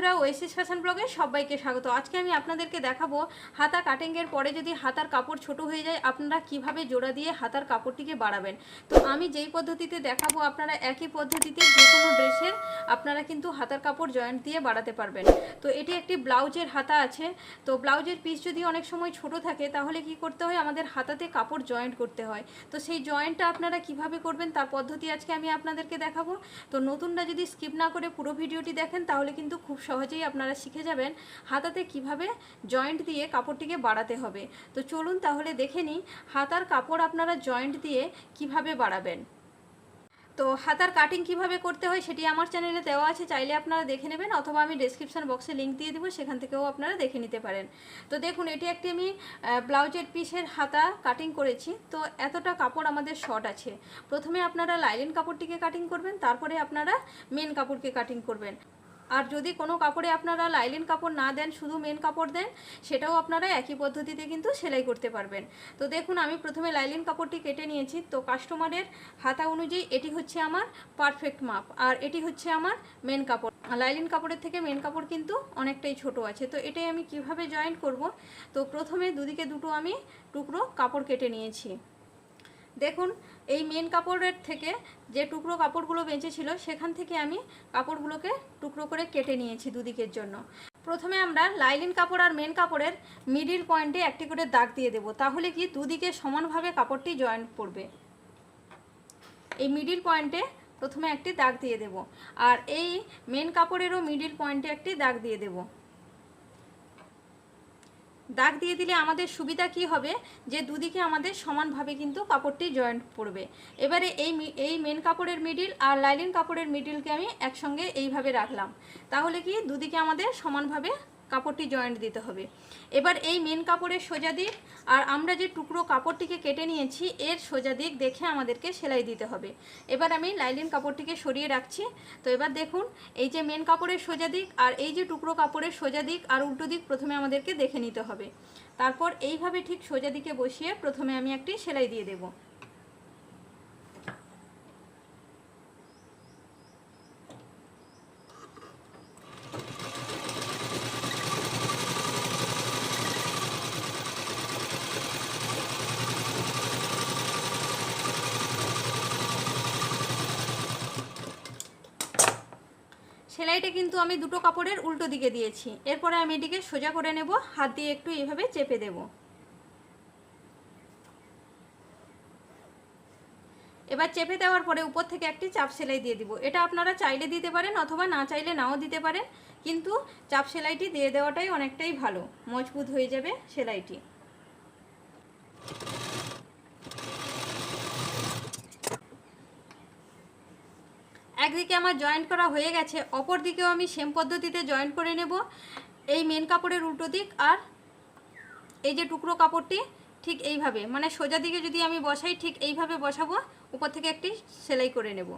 বন্ধুরা Oasis fashion ব্লগে সবাইকে স্বাগত। আজকে আমি আপনাদেরকে দেখাবো হাতা কাটিংয়ের পরে যদি হাতার কাপড় ছোট হয়ে যায়, আপনারা কীভাবে জোড়া দিয়ে হাতার কাপড়টিকে বাড়াবেন? তো আমি যেই পদ্ধতিতে দেখাবো, আপনারা একই পদ্ধতিতে যে কোনো ড্রেসের আপনারা কিন্তু হাতার কাপড় জয়েন্ট দিয়ে বাড়াতে পারবেন। তো এটি একটি ব্লাউজের হাতা আছে। তো ব্লাউজের পিস যদি অনেক সময় ছোট থাকে, তাহলে কি করতে হয়? আমাদের হাতাতে কাপড় জয়েন্ট করতে হয়। তো সেই জয়েন্টটা আপনারা কীভাবে করবেন, তার পদ্ধতি আজকে আমি আপনাদেরকে দেখাবো। তো নতুনরা যদি স্কিপ না করে পুরো ভিডিওটি দেখেন, তাহলে কিন্তু খুব সহজেই আপনারা শিখে যাবেন হাতাতে কীভাবে জয়েন্ট দিয়ে কাপড়টিকে বাড়াতে হবে। তো চলুন তাহলে দেখে নিই হাতার কাপড় আপনারা জয়েন্ট দিয়ে কীভাবে বাড়াবেন। তো হাতার কাটিং কীভাবে করতে হয় সেটি আমার চ্যানেলে দেওয়া আছে, চাইলে আপনারা দেখে নেবেন অথবা আমি ডেসক্রিপশন বক্সে লিঙ্ক দিয়ে দেবো, সেখান থেকেও আপনারা দেখে নিতে পারেন। তো দেখুন, এটি একটি আমি ব্লাউজের পিসের হাতা কাটিং করেছি। তো এতটা কাপড় আমাদের শর্ট আছে। প্রথমে আপনারা লাইলিন কাপড়টিকে কাটিং করবেন, তারপরে আপনারা মেন কাপড়কে কাটিং করবেন। আর যদি কোনো কাপড়ে আপনারা লাইলিন কাপড় না দেন, শুধু মেন কাপড় দেন, সেটাও আপনারা একই পদ্ধতিতে কিন্তু সেলাই করতে পারবেন। তো দেখুন, আমি প্রথমে লাইলিন কাপড়টি কেটে নিয়েছি। তো কাস্টমারের হাতা অনুযায়ী এটি হচ্ছে আমার পারফেক্ট মাপ, আর এটি হচ্ছে আমার মেন কাপড়। লাইলিন কাপড়ের থেকে মেন কাপড় কিন্তু অনেকটাই ছোট আছে। তো এটাই আমি কীভাবে জয়েন্ট করব? তো প্রথমে দুদিকে দুটো আমি টুকরো কাপড় কেটে নিয়েছি। দেখুন, এই মেন কাপড়ের থেকে যে টুকরো কাপড়গুলো বেঁচেছিল, সেখান থেকে আমি কাপড়গুলোকে টুকরো করে কেটে নিয়েছি দুদিকের জন্য। প্রথমে আমরা লাইলিন কাপড় আর মেন কাপড়ের মিডিল পয়েন্টে একটি করে দাগ দিয়ে দেব, তাহলে কি দুদিকে সমানভাবে কাপড়টি জয়েন্ট পড়বে এই মিডিল পয়েন্টে প্রথমে একটি দাগ দিয়ে দেব, আর এই মেন কাপড়েরও মিডিল পয়েন্টে একটি দাগ দিয়ে দেবো। দাগ দিয়ে দিলে আমাদের সুবিধা কি হবে? যে দুদিকে আমাদের সমানভাবে কিন্তু কাপড়টি জয়েন্ট পড়বে। এবারে এই এই মেন কাপড়ের মিডিল আর লাইলিন কাপড়ের মিডিলকে আমি একসঙ্গে এইভাবে রাখলাম। তাহলে কি দুদিকে আমাদের সমানভাবে কাপড়টি জয়েন্ট দিতে হবে। এবার এই মেন কাপড়ের সোজা দিক, আর আমরা যে টুকরো কাপড়টিকে কেটে নিয়েছি, এর সোজা দিক দেখে আমাদেরকে সেলাই দিতে হবে। এবার আমি লাইলিন কাপড়টিকে সরিয়ে রাখছি। তো এবার দেখুন, এই যে মেন কাপড়ের সোজা দিক আর এই যে টুকরো কাপড়ের সোজা দিক আর উল্টো দিক প্রথমে আমাদেরকে দেখে নিতে হবে। তারপর এইভাবে ঠিক সোজা দিকে বসিয়ে প্রথমে আমি একটি সেলাই দিয়ে দেবো। সেলাইটা কিন্তু আমি দুটো কাপড়ের উল্টো দিকে দিয়েছি। এরপরে আমি এটিকে সোজা করে নেব, হাত দিয়ে একটু এইভাবে চেপে দেব। এবার চেপে দেওয়ার পরে উপর থেকে একটি চাপ সেলাই দিয়ে দিব। এটা আপনারা চাইলে দিতে পারেন অথবা না চাইলে নাও দিতে পারেন, কিন্তু চাপ সেলাইটি দিয়ে দেওয়াটাই অনেকটাই ভালো। মজবুত হয়ে যাবে সেলাইটি। একদিকে আমার জয়েন্ট করা হয়ে গেছে অপর দিকেও আমি সেম পদ্ধতিতে জয়েন্ট করে নেব। এই মেন কাপড়ের উল্টো দিক আর এই যে টুকরো কাপড়টি, ঠিক এইভাবে। মানে সোজা দিকে যদি আমি বসাই, ঠিক এইভাবে বসাবো, উপর থেকে একটি সেলাই করে নেব।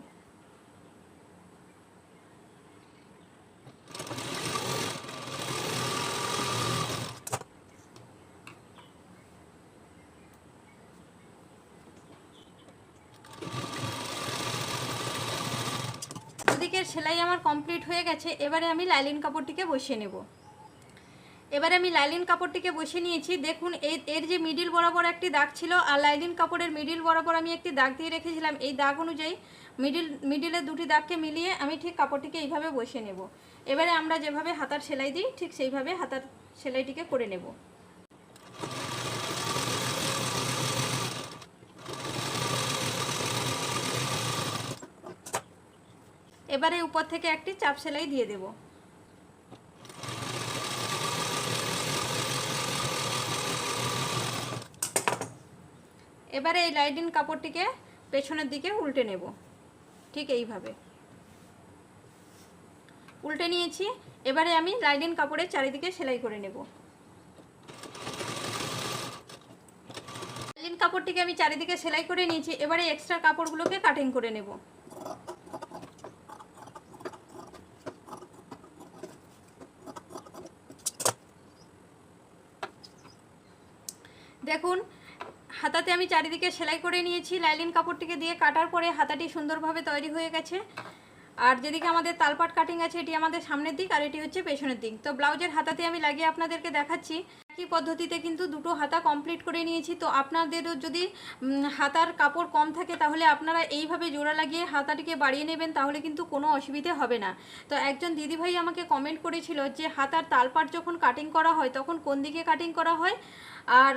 দুদিকের সেলাই আমার কমপ্লিট হয়ে গেছে, এবারে আমি লাইলিন কাপড়টিকে বসিয়ে নেব। এবারে আমি লাইলিন কাপড়টিকে বসিয়ে নিয়েছি। দেখুন এই এর যে মিডিল বরাবর একটি দাগ ছিল, আর লাইলিন কাপড়ের মিডিল বরাবর আমি একটি দাগ দিয়ে রেখেছিলাম। এই দাগ অনুযায়ী মিডিল মিডিলের দুটি দাগকে মিলিয়ে আমি ঠিক কাপড়টিকে এইভাবে বসিয়ে নেব। এবারে আমরা যেভাবে হাতার সেলাই দিই, ঠিক সেইভাবে হাতার সেলাইটিকে করে নেব। এবারে উপর থেকে একটি চাপ সেলাই দিয়ে দেবো। এবারে এই লাইডিন কাপড়টিকে পেছনের দিকে উল্টে নেব। ঠিক এইভাবে। উল্টে নিয়েছি। এবারে আমি লাইডিন কাপড়ের চারিদিকে সেলাই করে নেব। লাইলিন কাপড়টিকে আমি চারিদিকে সেলাই করে নিয়েছি। এবারে এক্সট্রা কাপড়গুলোকে কাটিং করে নেব। দেখুন, হাতাতে আমি চারিদিকে সেলাই করে নিয়েছি, লাইলিন কাপড়টিকে দিয়ে কাটার পরে হাতাটি সুন্দরভাবে তৈরি হয়ে গেছে। আর যেদিকে আমাদের তালপাট কাটিং আছে, এটি আমাদের সামনের দিক আর এটি হচ্ছে পেছনের দিক। তো ব্লাউজের হাতাতে আমি লাগিয়ে আপনাদেরকে দেখাচ্ছি। একই পদ্ধতিতে কিন্তু দুটো হাতা কমপ্লিট করে নিয়েছি। তো আপনাদেরও যদি হাতার কাপড় কম থাকে তাহলে আপনারা এইভাবে জোড়া লাগিয়ে হাতাটিকে বাড়িয়ে নেবেন, তাহলে কিন্তু কোনো অসুবিধে হবে না। তো একজন দিদিভাই আমাকে কমেন্ট করেছিল যে হাতার তালপাট যখন কাটিং করা হয় তখন কোন দিকে কাটিং করা হয়? আর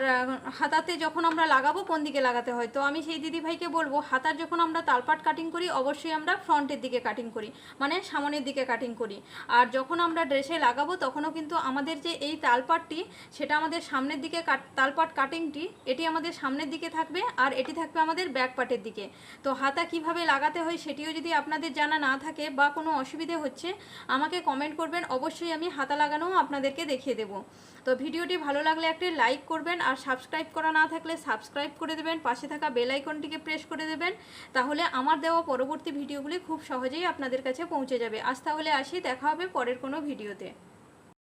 হাতাতে যখন আমরা লাগাবো কোন দিকে লাগাতে হয়? তো আমি সেই দিদিভাইকে বলব, হাতার যখন আমরা তালপাট কাটিং করি, অবশ্যই আমরা ফ্রন্টের দিকে কাটিং করি মানে সামনের দিকে কাটিং করি। আর যখন আমরা ড্রেসে লাগাবো তখনও কিন্তু আমাদের যে এই তালপাটটি সেটা আমাদের সামনের দিকে তালপাট কাটিংটি এটি আমাদের সামনের দিকে থাকবে আর এটি থাকবে আমাদের ব্যাক পার্টের দিকে। তো হাতা কীভাবে লাগাতে হয় সেটিও যদি আপনাদের জানা না থাকে বা কোনো অসুবিধে হচ্ছে, আমাকে কমেন্ট করবেন, অবশ্যই আমি হাতা লাগানোও আপনাদেরকে দেখিয়ে দেবো। তো ভিডিওটি ভালো লাগলে একটি লাইক করবেন আর সাবস্ক্রাইব করা না থাকলে সাবস্ক্রাইব করে দেবেন, পাশে থাকা বেল আইকনটিকে প্রেস করে দেবেন, তাহলে আমার দেওয়া পরবর্তী ভিডিওগুলি খুব সহজেই আপনাদের কাছে পৌঁছে যাবে। আজ তাহলে আসি, দেখা হবে পরের কোনো ভিডিওতে।